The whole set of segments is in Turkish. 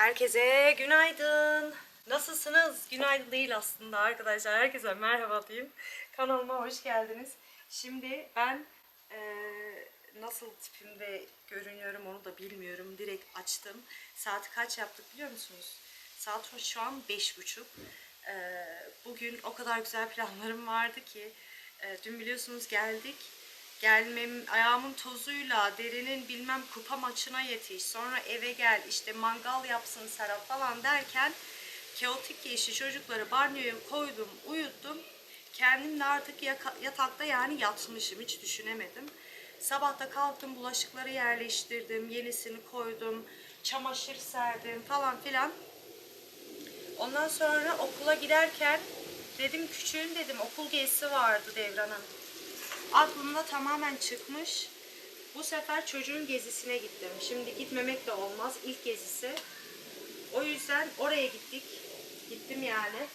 Herkese günaydın. Nasılsınız? Günaydın değil aslında arkadaşlar. Herkese merhaba diyeyim. Kanalıma hoş geldiniz. Şimdi ben eee, nasıl tipimde görünüyorum onu da bilmiyorum. Direkt açtım. Saat kaç yaptık biliyor musunuz? Saat şu an beş buçuk. Eee, Bugün o kadar güzel planlarım vardı ki. eee, Dün biliyorsunuz geldik. Gelmem ayağımın tozuyla derinin bilmem kupa maçına yetiş. Sonra eve gel işte mangal yapsın Serap falan derken kaotik geçti. Çocukları banyoya koydum, uyuttum. Kendim de artık yatakta yani yatmışım. Hiç düşünemedim. Sabah da kalktım bulaşıkları yerleştirdim. Yenisini koydum. Çamaşır serdim falan filan. Ondan sonra okula giderken dedim küçüğün dedim okul gezisi vardı Devran'ın. Aklımda tamamen çıkmış. Bu sefer çocuğun gezisine gittim. Şimdi gitmemek de olmaz. İlk gezisi. O yüzden oraya gittik. Gittim yani.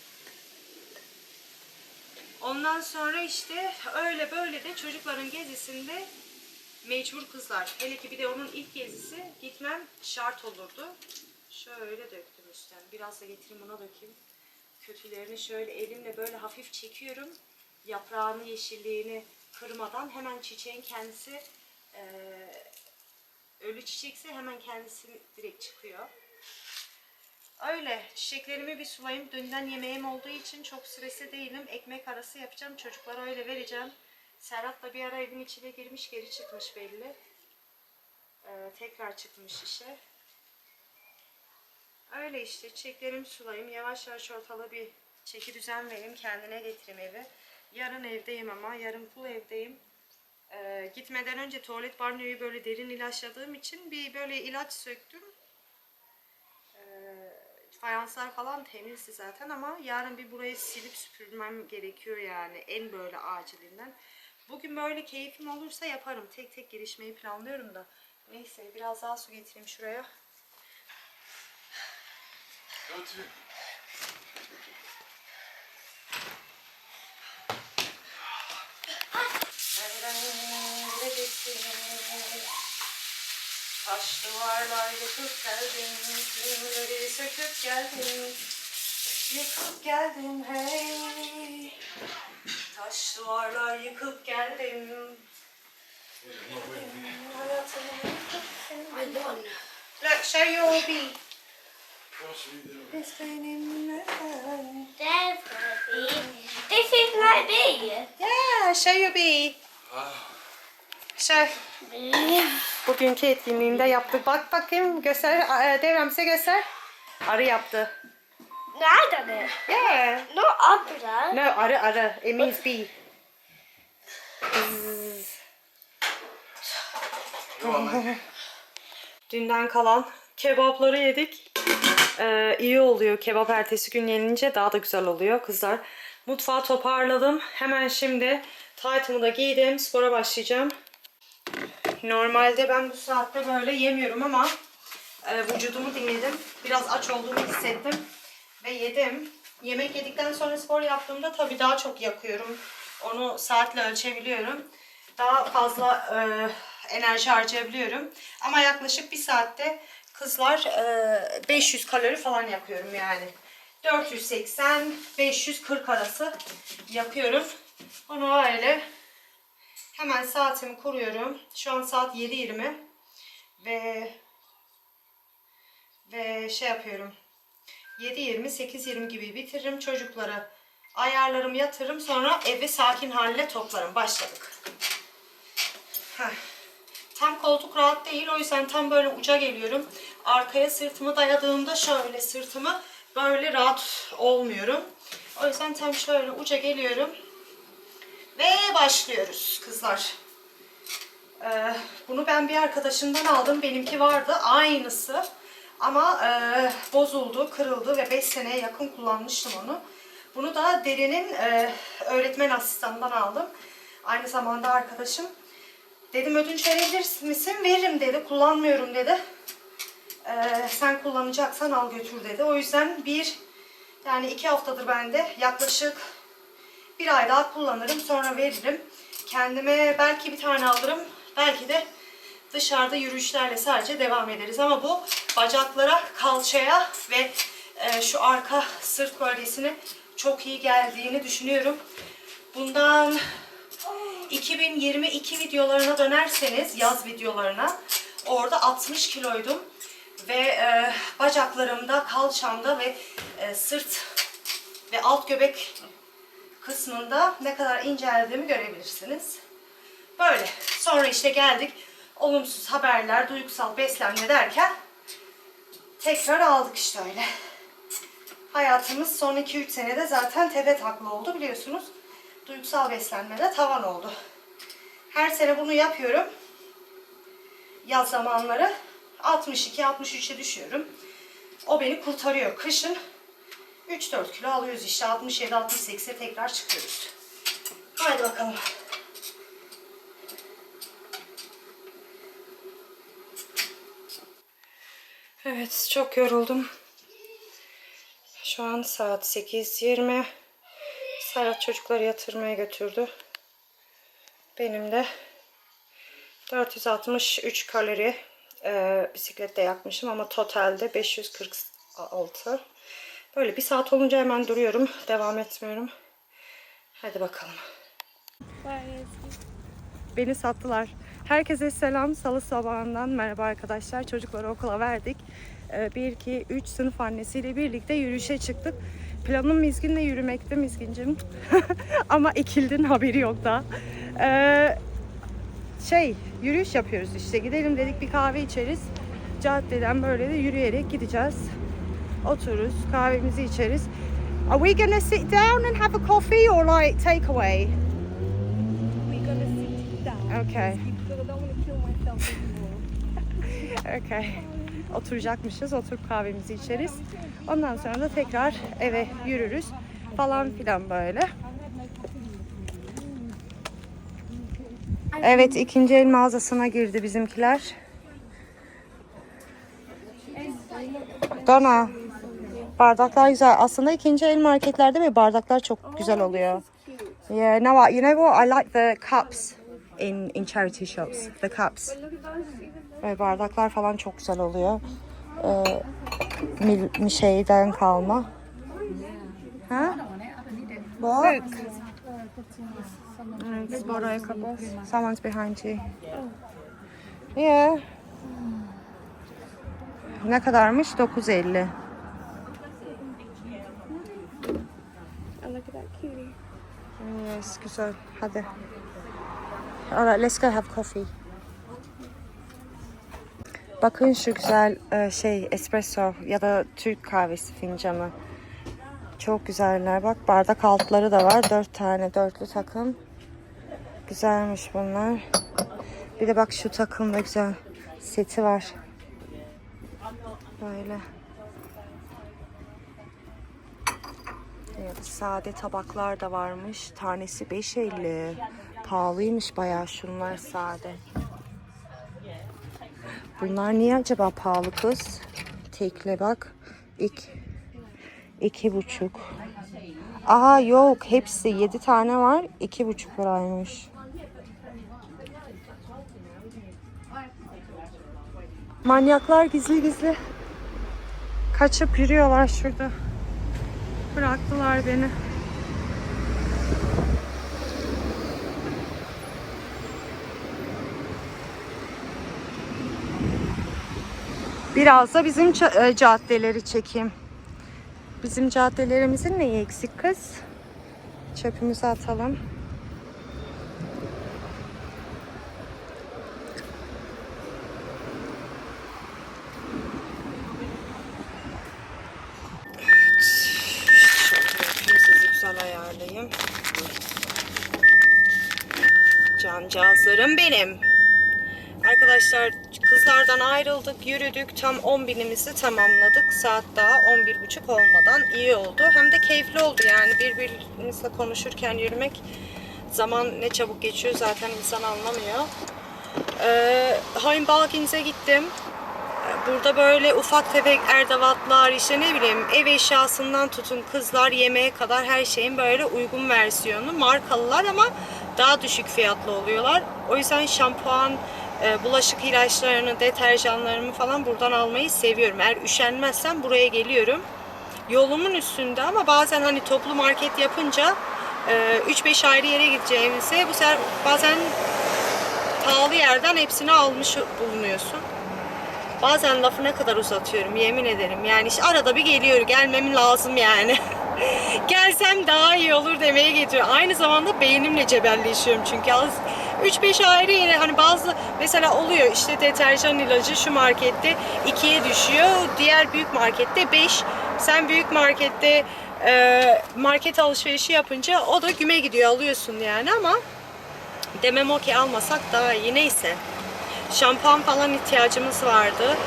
Ondan sonra işte öyle böyle de çocukların gezisinde mecbur kızlar. Hele ki bir de onun ilk gezisi gitmem şart olurdu. Şöyle döktüm üstten. Biraz da getireyim buna dökeyim. Kötülerini şöyle elimle böyle hafif çekiyorum. Yaprağını, yeşilliğini kırmadan hemen çiçeğin kendisi eee, ölü çiçekse hemen kendisi direkt çıkıyor. Öyle. Çiçeklerimi bir sulayayım. Dünden yemeğim olduğu için çok stresli değilim. Ekmek arası yapacağım. Çocuklara öyle vereceğim. Serhat da bir ara evin içine girmiş geri çıkmış belli. Ee, tekrar çıkmış işe. Öyle işte çiçeklerimi sulayayım. Yavaş yavaş ortalığı bir çeki düzen vereyim. Kendine getireyim evi. Yarın evdeyim ama. Yarın full evdeyim. Ee, gitmeden önce tuvalet banyoyu böyle derin ilaçladığım için bir böyle ilaç söktüm. Ee, fayanslar falan temizdi zaten ama yarın bir burayı silip süpürmem gerekiyor yani en böyle acilinden. Bugün böyle keyfim olursa yaparım. Tek tek girişmeyi planlıyorum da. Neyse biraz daha su getireyim şuraya. Götür. Taş duvarlar yıkıp geldim, Kimleri söküp geldim, Yıkıp geldim hey. Taş duvarlar yıkıp geldim. Hayatımı yıkıp geldim. Let şey yol be. This is my bee. Yeah, show your bee. Show. Bugünkü etkinliğinde yaptık. Bak bakayım göster. Aa, Devrem size göster. Arı yaptı. No, I done it. Yeah. Not opera. No arı arı. It means bee. Dünden kalan kebapları yedik. Ee, iyi oluyor. Kebap ertesi gün yenince daha da güzel oluyor kızlar. Mutfağı toparladım. Hemen şimdi taytımı da giydim. Spora başlayacağım. Normalde ben bu saatte böyle yemiyorum ama e, vücudumu dinledim. Biraz aç olduğumu hissettim ve yedim. Yemek yedikten sonra spor yaptığımda tabii daha çok yakıyorum. Onu saatle ölçebiliyorum. Daha fazla e, enerji harcayabiliyorum. Ama yaklaşık bir saatte kızlar e, 500 kalori falan yakıyorum yani. 480-540 arası yakıyorum. Onu öyle Hemen saatimi kuruyorum. Şu an saat 7.20 ve ve şey yapıyorum. 7.20 8.20 gibi bitiririm çocukları. Ayarlarımı yatırırım sonra evi sakin haline toplarım. Başladık. Heh. Tam koltuk rahat değil o yüzden tam böyle uca geliyorum. Arkaya sırtımı dayadığımda şöyle sırtımı böyle rahat olmuyorum. O yüzden tam şöyle uca geliyorum. Ve başlıyoruz kızlar. Ee, bunu ben bir arkadaşımdan aldım. Benimki vardı. Aynısı. Ama e, bozuldu, kırıldı ve 5 seneye yakın kullanmıştım onu. Bunu da Derin'in e, öğretmen asistanından aldım. Aynı zamanda arkadaşım. Dedim ödünç verebilir misin? Veririm dedi. Kullanmıyorum dedi. Ee, sen kullanacaksan al götür dedi. O yüzden bir yani iki haftadır bende yaklaşık bir ay daha kullanırım sonra veririm. Kendime belki bir tane alırım. Belki de dışarıda yürüyüşlerle sadece devam ederiz. Ama bu bacaklara, kalçaya ve e, şu arka sırt bölgesine çok iyi geldiğini düşünüyorum. Bundan 2022 videolarına dönerseniz, yaz videolarına, orada 60 kiloydum. Ve e, bacaklarımda, kalçamda ve e, sırt ve alt göbek kısmında ne kadar inceldiğimi görebilirsiniz. Böyle. Sonra işte geldik. Olumsuz haberler, duygusal beslenme derken tekrar aldık işte öyle. Hayatımız son 2-3 senede zaten tepe takla oldu biliyorsunuz. Duygusal beslenmede tavan oldu. Her sene bunu yapıyorum. Yaz zamanları 62-63'e düşüyorum. O beni kurtarıyor. Kışın 3-4 kilo alıyoruz işte 67-68'e tekrar çıkıyoruz. Haydi bakalım. Evet çok yoruldum. Şu an saat 8.20. Serhat çocukları yatırmaya götürdü. Benim de 463 kalori e, bisiklette yakmışım ama totalde 546. Böyle bir saat olunca hemen duruyorum. Devam etmiyorum. Hadi bakalım. Beni sattılar. Herkese selam. Salı sabahından merhaba arkadaşlar. Çocukları okula verdik. 1, 2, 3 sınıf annesiyle birlikte yürüyüşe çıktık. Planım Mizgin'le yürümekti Mizgin'cim. Ama ikildin haberi yok da. Ee, şey yürüyüş yapıyoruz işte. Gidelim dedik bir kahve içeriz. Caddeden böyle de yürüyerek gideceğiz. Otururuz, kahvemizi içeriz. Are we gonna sit down and have a coffee or like takeaway? We're gonna sit down Okay. because I don't want to kill myself anymore. Okay. Oturacakmışız. Oturup kahvemizi içeriz. Ondan sonra da tekrar eve yürürüz. Falan filan böyle. Evet ikinci el mağazasına girdi bizimkiler. Dana. Bardaklar güzel. Aslında ikinci el marketlerde böyle bardaklar çok güzel oluyor. Yeah, no, I- you know what? I like the cups in in charity shops. The cups. Ve bardaklar falan çok güzel oluyor. Ee, mil, mi şeyden kalma. Ha? Bak. Evet, spor ayakkabı. Someone's behind you. Yeah. Ne kadarmış? 9.50. Yes, güzel. Hadi. Alright, let's go have coffee. Bakın şu güzel e, şey espresso ya da Türk kahvesi fincanı. Çok güzeller. Bak bardak altları da var. Dört tane dörtlü takım. Güzelmiş bunlar. Bir de bak şu takım da güzel. Seti var. Böyle. Evet, sade tabaklar da varmış. Tanesi 5.50. Pahalıymış bayağı şunlar sade. Bunlar niye acaba pahalı kız? Tekle bak. İk, iki buçuk. Aa yok hepsi yedi tane var. iki buçuk liraymış. Manyaklar gizli gizli kaçıp yürüyorlar şurada. Bıraktılar beni. Biraz da bizim e, caddeleri çekeyim. Bizim caddelerimizin neyi eksik kız? Çöpümüzü atalım. Şöyle sizi güzel ayarlayayım. Cancağızlarım benim. Arkadaşlar kızlardan ayrıldık, yürüdük. Tam 10 binimizi tamamladık. Saat daha 11.30 olmadan iyi oldu. Hem de keyifli oldu yani birbirimizle konuşurken yürümek zaman ne çabuk geçiyor zaten insan anlamıyor. Ee, Heimbalgins'e gittim. Burada böyle ufak tefek erdavatlar işte ne bileyim ev eşyasından tutun kızlar yemeğe kadar her şeyin böyle uygun versiyonu. Markalılar ama daha düşük fiyatlı oluyorlar. O yüzden şampuan, e, bulaşık ilaçlarını, deterjanlarımı falan buradan almayı seviyorum. Eğer üşenmezsem buraya geliyorum. Yolumun üstünde ama bazen hani toplu market yapınca e, 3-5 ayrı yere gideceğimize bu sefer bazen pahalı yerden hepsini almış bulunuyorsun. Bazen lafı ne kadar uzatıyorum yemin ederim. Yani işte arada bir geliyor gelmem lazım yani. Gelsem daha iyi olur demeye getiriyor. Aynı zamanda beynimle cebelleşiyorum çünkü az 3-5 ayrı yere hani bazı mesela oluyor işte deterjan ilacı şu markette 2'ye düşüyor. Diğer büyük markette 5. Sen büyük markette e, market alışverişi yapınca o da güme gidiyor alıyorsun yani ama demem o ki almasak daha iyi neyse. Şampuan falan ihtiyacımız vardı.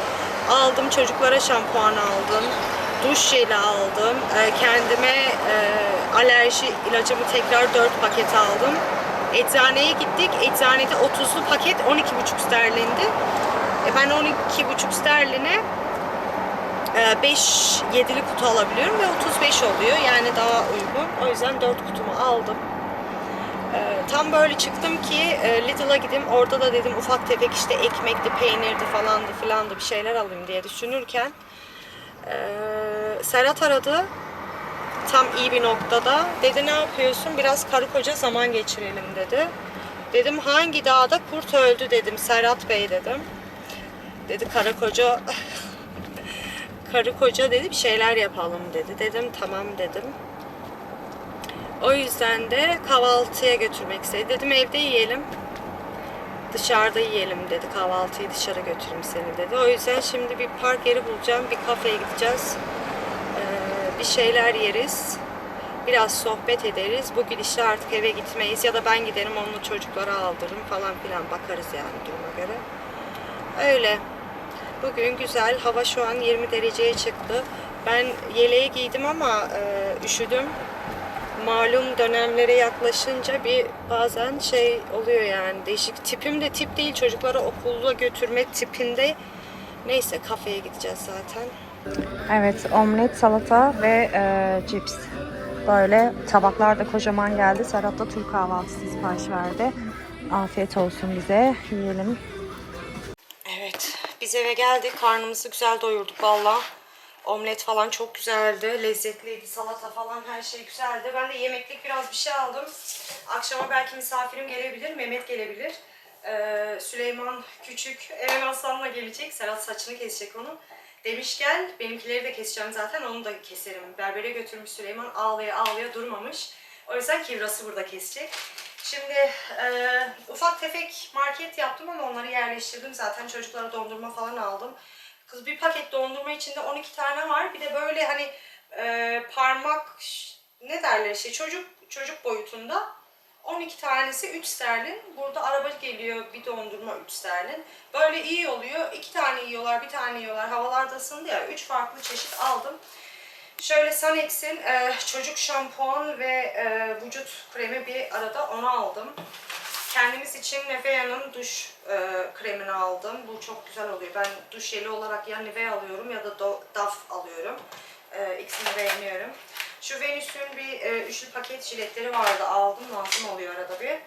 Aldım çocuklara şampuan aldım. Duş jeli aldım. Ee, kendime e, alerji ilacımı tekrar 4 paket aldım. Eczaneye gittik. Eczanede 30'lu paket 12,5 sterlindi. E, ben 12,5 sterline 5 7'li kutu alabiliyorum ve 35 oluyor. Yani daha uygun. O yüzden 4 kutumu aldım. Ee, tam böyle çıktım ki e, Lidl'a gideyim. Orada da dedim ufak tefek işte ekmekti, peynirdi falandı filandı bir şeyler alayım diye düşünürken e, Serhat aradı. Tam iyi bir noktada. Dedi ne yapıyorsun? Biraz karı koca zaman geçirelim dedi. Dedim hangi dağda kurt öldü dedim. Serhat Bey dedim. Dedi karı koca karı koca dedi bir şeyler yapalım dedi. Dedim tamam dedim. O yüzden de kahvaltıya götürmek istedi. Dedim evde yiyelim. Dışarıda yiyelim dedi. Kahvaltıyı dışarı götüreyim seni dedi. O yüzden şimdi bir park yeri bulacağım. Bir kafeye gideceğiz. Bir şeyler yeriz. Biraz sohbet ederiz. Bu gidişle artık eve gitmeyiz. Ya da ben giderim onu çocuklara aldırırım falan filan. Bakarız yani duruma göre. Öyle. Bugün güzel. Hava şu an 20 dereceye çıktı. Ben yeleği giydim ama e, üşüdüm malum dönemlere yaklaşınca bir bazen şey oluyor yani değişik tipim de tip değil çocukları okula götürme tipinde neyse kafeye gideceğiz zaten. Evet, omlet, salata ve e, cips. Böyle tabaklar da kocaman geldi. Serhat da Türk kahvaltısı sipariş verdi. Afiyet olsun bize. Yiyelim. Evet biz eve geldik karnımızı güzel doyurduk valla. Omlet falan çok güzeldi, lezzetliydi, salata falan her şey güzeldi. Ben de yemeklik biraz bir şey aldım. Akşama belki misafirim gelebilir, Mehmet gelebilir. Ee, Süleyman küçük, Eren Aslan'la gelecek. Serhat saçını kesecek onun. Demiş gel, benimkileri de keseceğim zaten, onu da keserim. Berbere götürmüş Süleyman, ağlaya ağlaya durmamış. O yüzden Kivras'ı burada kesecek. Şimdi e, ufak tefek market yaptım ama onları yerleştirdim. Zaten çocuklara dondurma falan aldım. Kız bir paket dondurma içinde 12 tane var. Bir de böyle hani e, parmak ne derler işte çocuk çocuk boyutunda 12 tanesi 3 sterlin. Burada araba geliyor bir dondurma 3 sterlin. Böyle iyi oluyor. 2 tane yiyorlar, bir tane yiyorlar. Havalar da ısındı ya. 3 farklı çeşit aldım. Şöyle Sanex'in e, çocuk şampuan ve e, vücut kremi bir arada onu aldım. Kendimiz için Nivea'nın duş e, kremini aldım. Bu çok güzel oluyor. Ben duş jeli olarak ya Nivea alıyorum ya da Do- Dove alıyorum. E, ikisini beğeniyorum. Şu Venüs'ün bir e, üçlü paket jiletleri vardı. Aldım lazım oluyor arada bir.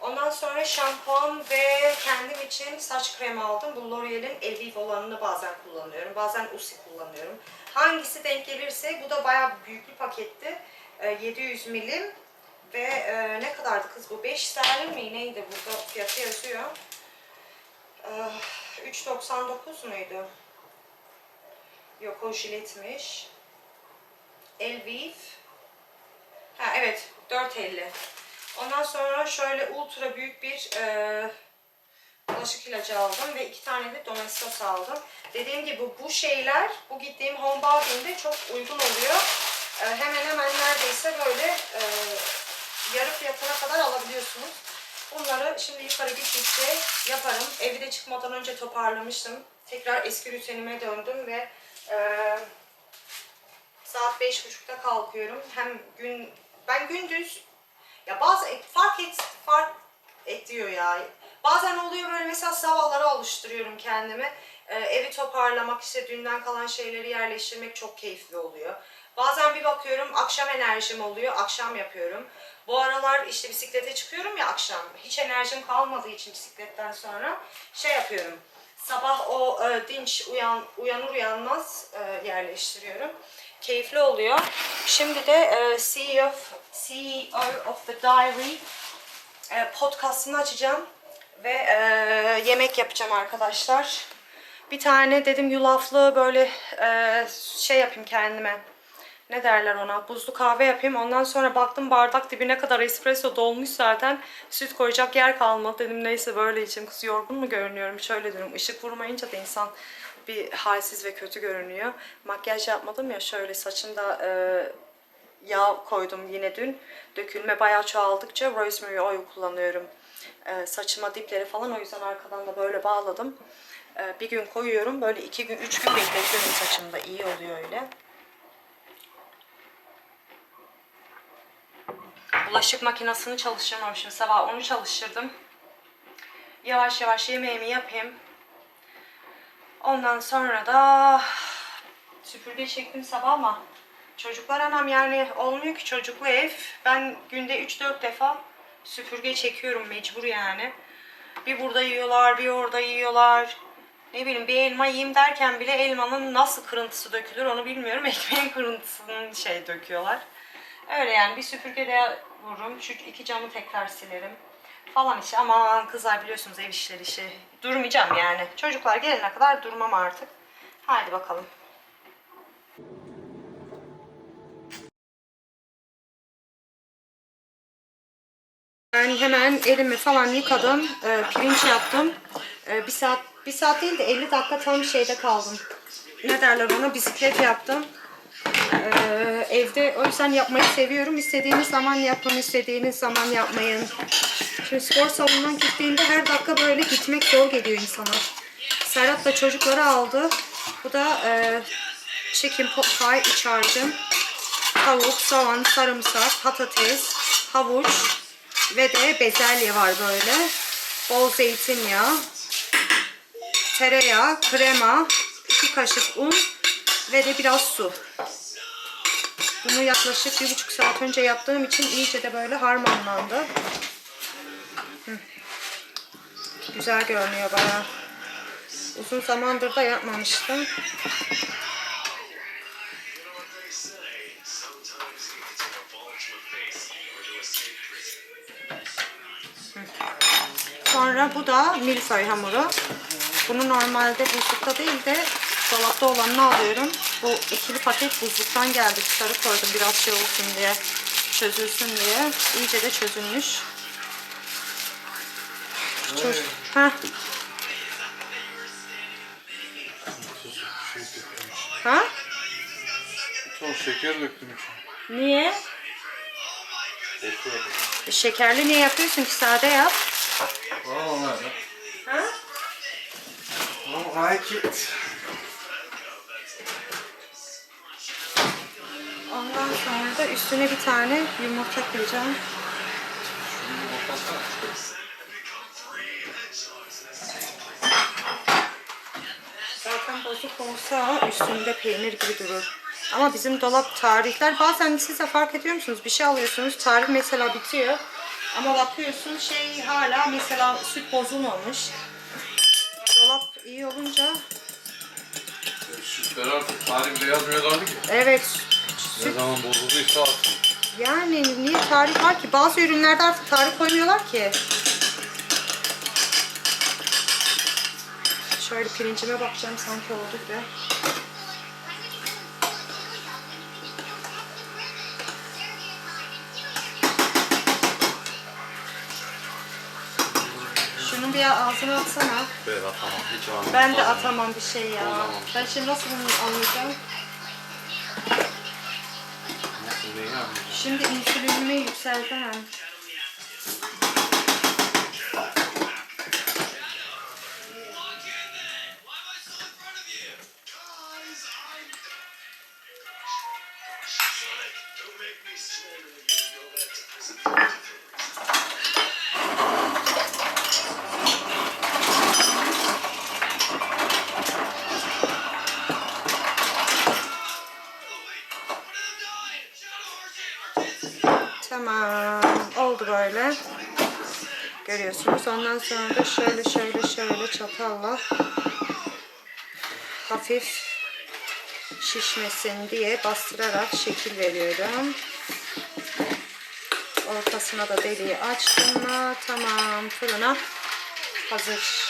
Ondan sonra şampuan ve kendim için saç kremi aldım. Bu L'Oreal'in Elvive olanını bazen kullanıyorum. Bazen Usi kullanıyorum. Hangisi denk gelirse bu da bayağı büyük bir paketti. E, 700 milim ve e, ne kadardı kız bu? 5 sterlin mi neydi burada fiyatı yazıyor. E, 3.99 muydu? Yok o jiletmiş. Elvive. Ha evet 4.50. Ondan sonra şöyle ultra büyük bir e, bulaşık ilacı aldım ve iki tane de Domestos aldım. Dediğim gibi bu şeyler bu gittiğim home bargain'de çok uygun oluyor. E, hemen hemen neredeyse böyle e, yarı fiyatına kadar alabiliyorsunuz. Bunları şimdi yukarı gittikçe yaparım. Evde çıkmadan önce toparlamıştım. Tekrar eski rutinime döndüm ve e, saat beş buçukta kalkıyorum. Hem gün ben gündüz ya bazı fark et fark ediyor ya. Bazen oluyor böyle mesela sabahlara alıştırıyorum kendimi. Ee, evi toparlamak, işte dünden kalan şeyleri yerleştirmek çok keyifli oluyor. Bazen bir bakıyorum akşam enerjim oluyor, akşam yapıyorum. Bu aralar işte bisiklete çıkıyorum ya akşam. Hiç enerjim kalmadığı için bisikletten sonra şey yapıyorum. Sabah o e, dinç uyan, uyanır uyanmaz e, yerleştiriyorum. Keyifli oluyor. Şimdi de e, CEO, of, CEO of the Diary e, podcastını açacağım ve e, yemek yapacağım arkadaşlar. Bir tane dedim yulaflı böyle e, şey yapayım kendime. Ne derler ona? Buzlu kahve yapayım. Ondan sonra baktım bardak dibine kadar espresso dolmuş zaten. Süt koyacak yer kalmadı. Dedim neyse böyle içeyim. Kız yorgun mu görünüyorum? Şöyle diyorum. Işık vurmayınca da insan bir halsiz ve kötü görünüyor. Makyaj yapmadım ya şöyle saçımda e, yağ koydum yine dün. Dökülme bayağı çoğaldıkça rosemary oil kullanıyorum. Ee, saçıma dipleri falan o yüzden arkadan da böyle bağladım. Ee, bir gün koyuyorum. Böyle iki gün, üç gün bekletiyorum saçımda. iyi oluyor öyle. Bulaşık makinesini çalıştırmamışım. Sabah onu çalıştırdım. Yavaş yavaş yemeğimi yapayım. Ondan sonra da süpürge çektim sabah ama çocuklar anam yani olmuyor ki çocuklu ev. Ben günde 3-4 defa süpürge çekiyorum mecbur yani. Bir burada yiyorlar, bir orada yiyorlar. Ne bileyim bir elma yiyeyim derken bile elmanın nasıl kırıntısı dökülür onu bilmiyorum. Ekmeğin kırıntısının şey döküyorlar. Öyle yani bir süpürge de vururum. Şu iki camı tekrar silerim. Falan işte aman kızlar biliyorsunuz ev işleri işi. Durmayacağım yani. Çocuklar gelene kadar durmam artık. Hadi bakalım. Ben hemen elimi falan yıkadım. Ee, pirinç yaptım. Ee, bir saat bir saat değil de 50 dakika tam şeyde kaldım. Ne derler ona? Bisiklet yaptım. Ee, evde o yüzden yapmayı seviyorum. İstediğiniz zaman yapın, istediğiniz zaman yapmayın. Şimdi spor salonundan gittiğinde her dakika böyle gitmek zor geliyor insana. Serhat da çocukları aldı. Bu da e, chicken pot pie iç. Tavuk, soğan, sarımsak, patates, havuç ve de bezelye var böyle. Bol zeytinyağı, tereyağı, krema, iki kaşık un ve de biraz su. Bunu yaklaşık bir buçuk saat önce yaptığım için iyice de böyle harmanlandı. Hı. Güzel görünüyor bayağı. Uzun zamandır da yapmamıştım. Sonra bu da milföy hamuru. Bunu normalde buzlukta değil de dolapta olanını alıyorum. Bu ikili paket buzluktan geldi. Dışarı koydum biraz şey olsun diye. Çözülsün diye. İyice de çözülmüş. Çocuk. Ha. Ha? Son şeker döktüm içine. Niye? E, Şekerli niye yapıyorsun ki? Sade yap. Nerede? Ha? Oh, like it. Sonra da üstüne bir tane yumurta kıracağım. Zaten bozuk olsa üstünde peynir gibi durur. Ama bizim dolap tarihler bazen siz de fark ediyor musunuz? Bir şey alıyorsunuz tarih mesela bitiyor. Ama bakıyorsun şey hala mesela süt bozulmamış. Dolap iyi olunca Sütler artık tarihinde yazmıyorlardı ki. evet Ne süt zaman bozulduysa atsın. yani niye tarih var ki? Bazı ürünlerde artık tarih koymuyorlar ki. Şöyle pirincime bakacağım sanki oldu be. Şunun bir ağzına atsana. Ben atamam. Hiç anlamam. Ben de atamam bir şey ya. Ben şimdi nasıl bunu anlayacağım? Şimdi insülinimi yükseltemem. Tamam. Oldu böyle. Görüyorsunuz. Ondan sonra da şöyle şöyle şöyle çatalla hafif şişmesin diye bastırarak şekil veriyorum. Ortasına da deliği açtım mı tamam fırına hazır.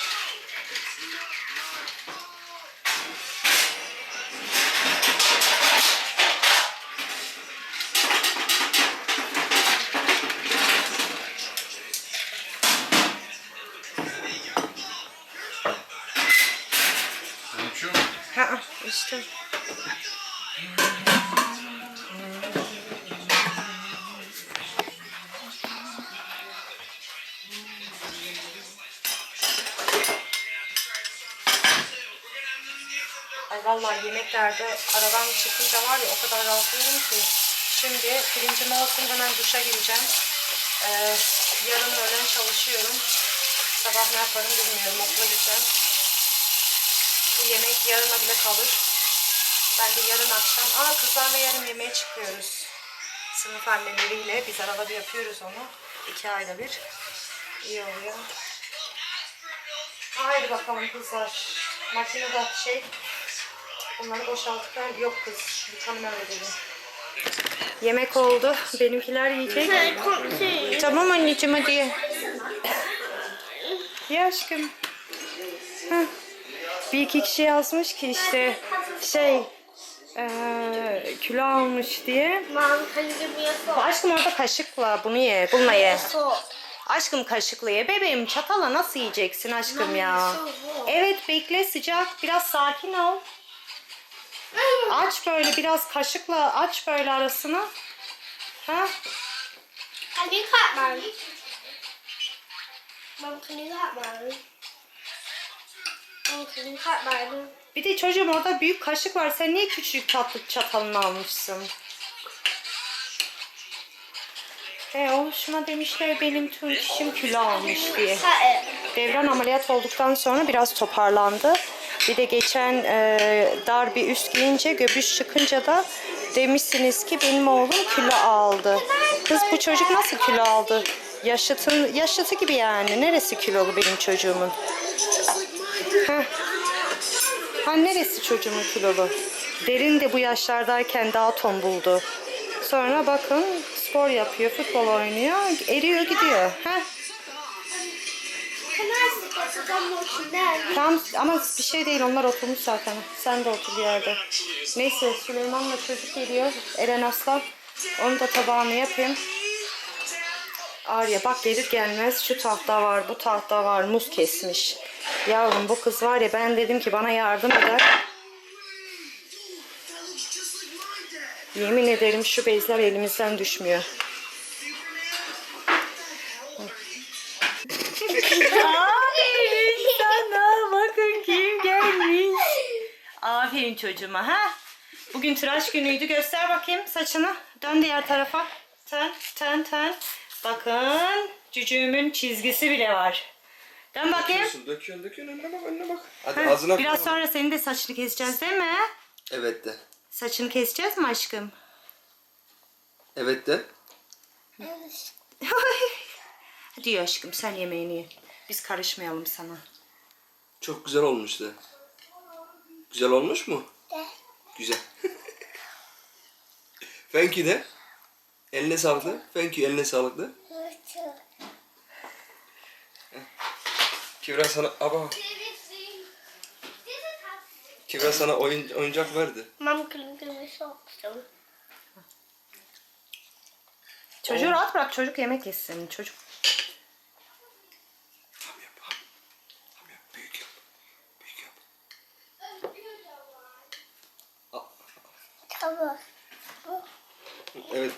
Vallahi yemeklerde aradan çıkınca var ya o kadar rahatlıyorum ki. Şimdi pirincim olsun hemen duşa gireceğim. Ee, yarın öğlen çalışıyorum. Sabah ne yaparım bilmiyorum okula gideceğim. Bu yemek yarına bile kalır. Ben de yarın akşam, aa kızlarla yarın yemeğe çıkıyoruz. Sınıf anneleriyle biz arada yapıyoruz onu. iki ayda bir. İyi oluyor. Haydi bakalım kızlar. Makinede şey, bunları boşaltırken yok kız. Tane öyle dedi. Yemek oldu. Benimkiler yiyecek. Tamam anneciğim hadi. Ya aşkım. Heh. Bir iki kişi yazmış ki işte şey eee kilo almış diye. Aşkım orada kaşıkla bunu ye, bununla ye. Aşkım kaşıkla ye. Bebeğim çatala nasıl yiyeceksin aşkım ya? Evet bekle sıcak. Biraz sakin ol. Aç böyle biraz kaşıkla aç böyle arasını. Ha? Can you cut mine? Mom, can you cut mine? Mom, can you cut mine? Bir de çocuğum orada büyük kaşık var. Sen niye küçük tatlı çatalını almışsın? E oluşuma demişler benim Tuğçe'm kilo almış diye. İt. Devran ameliyat olduktan sonra biraz toparlandı. Bir de geçen e, dar bir üst giyince göbüş çıkınca da demişsiniz ki benim oğlum kilo aldı. Kız bu çocuk nasıl kilo aldı? Yaşıtın, yaşıtı gibi yani. Neresi kilolu benim çocuğumun? Heh. Ha neresi çocuğumun kilolu? Derin de bu yaşlardayken daha tombuldu. Sonra bakın spor yapıyor, futbol oynuyor, eriyor gidiyor. Heh. Tamam ama bir şey değil onlar oturmuş zaten. Sen de otur bir yerde. Neyse Süleyman'la çocuk geliyor. Eren Aslan. Onu da tabağını yapayım. Arya bak gelir gelmez şu tahta var bu tahta var muz kesmiş. Yavrum bu kız var ya ben dedim ki bana yardım eder. Yemin ederim şu bezler elimizden düşmüyor. Aferin sana. Bakın kim gelmiş. Çocuğuma ha. Bugün tıraş günüydü. Göster bakayım saçını. Dön diğer tarafa. Tön, tön, tön. Bakın cücüğümün çizgisi bile var. Dön bakayım. Döküyorsun, döküyorsun, döküyorsun. Önüne bak, önüne bak. Hadi Ha, ağzına Biraz koy. sonra senin de saçını keseceğiz değil mi? Evet de. Saçını keseceğiz mi aşkım? Evet de. Hadi aşkım sen yemeğini ye. Biz karışmayalım sana. Çok güzel olmuş de. Güzel olmuş mu? Güzel. Thank you de. Eline sağlık de. Thank you, eline sağlık de. Kibra sana, aba. Kibra sana oyun, oyuncak verdi. Mom, socks too? Çocuğu rahat bırak çocuk yemek yesin. Çocuk Tam yap, tam. Tam yap, büyük yap. Büyük yap.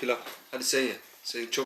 Al. Cover.